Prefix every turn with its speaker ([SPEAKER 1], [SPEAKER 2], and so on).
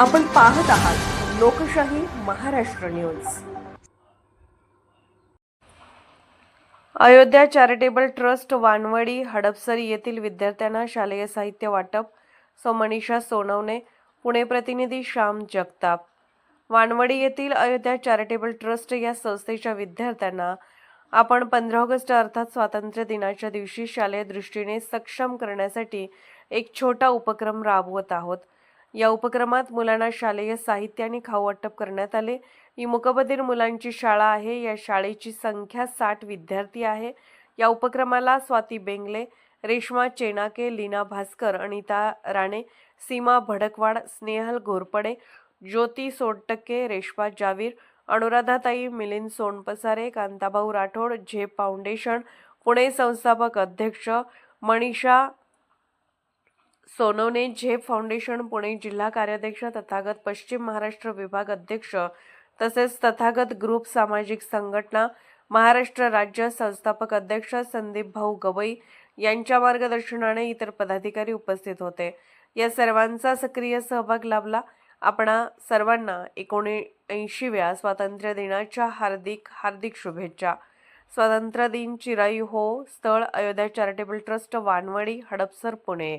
[SPEAKER 1] आपण पाहत आहात Lokshahi Maharashtra news. Ayodhya charitable trust Wanwadi हडपसरी येथील विद्यार्थ्यांना शालेय साहित्य वाटप सो मनीषा सोनवणे पुणे प्रतिनिधी श्याम जगताप. वानवडी येथील अयोध्या चॅरिटेबल ट्रस्ट या संस्थेच्या विद्यार्थ्यांना आपण पंधरा ऑगस्ट अर्थात स्वातंत्र्य दिनाच्या दिवशी शालेय दृष्टीने सक्षम करण्यासाठी एक छोटा उपक्रम राबवत आहोत. या उपक्रमात मुलांना शालेय साहित्य आणि खाऊ वाटप करण्यात आले. ही मुकबधीर मुलांची शाळा आहे. या शाळेची संख्या साठ विद्यार्थी आहे. या उपक्रमाला स्वाती बेंगले रेश्मा चेनाके लीना भास्कर अनिता राणे सीमा भडकवाड स्नेहल घोरपडे ज्योती सोडटक्के रेश्मा जावीर अनुराधाताई मिलिंद सोनपसारे कांताभाऊ राठोड झेप फाउंडेशन पुणे संस्थापक अध्यक्ष मनीषा सोनवणे झेप फाउंडेशन पुणे जिल्हा कार्याध्यक्ष तथागत पश्चिम महाराष्ट्र विभाग अध्यक्ष तसेच तथागत ग्रुप सामाजिक संघटना महाराष्ट्र राज्य संस्थापक अध्यक्ष संदीप भाऊ गवई यांच्या मार्गदर्शनाने इतर पदाधिकारी उपस्थित होते. या सर्वांचा सक्रिय सहभाग लाभला. आपणा सर्वांना एकोणऐंशीव्या स्वातंत्र्य दिनाच्या हार्दिक हार्दिक शुभेच्छा. स्वातंत्र्य दिन चिराई हो स्थळ Ayodhya charitable trust Wanwadi Hadapsar Pune.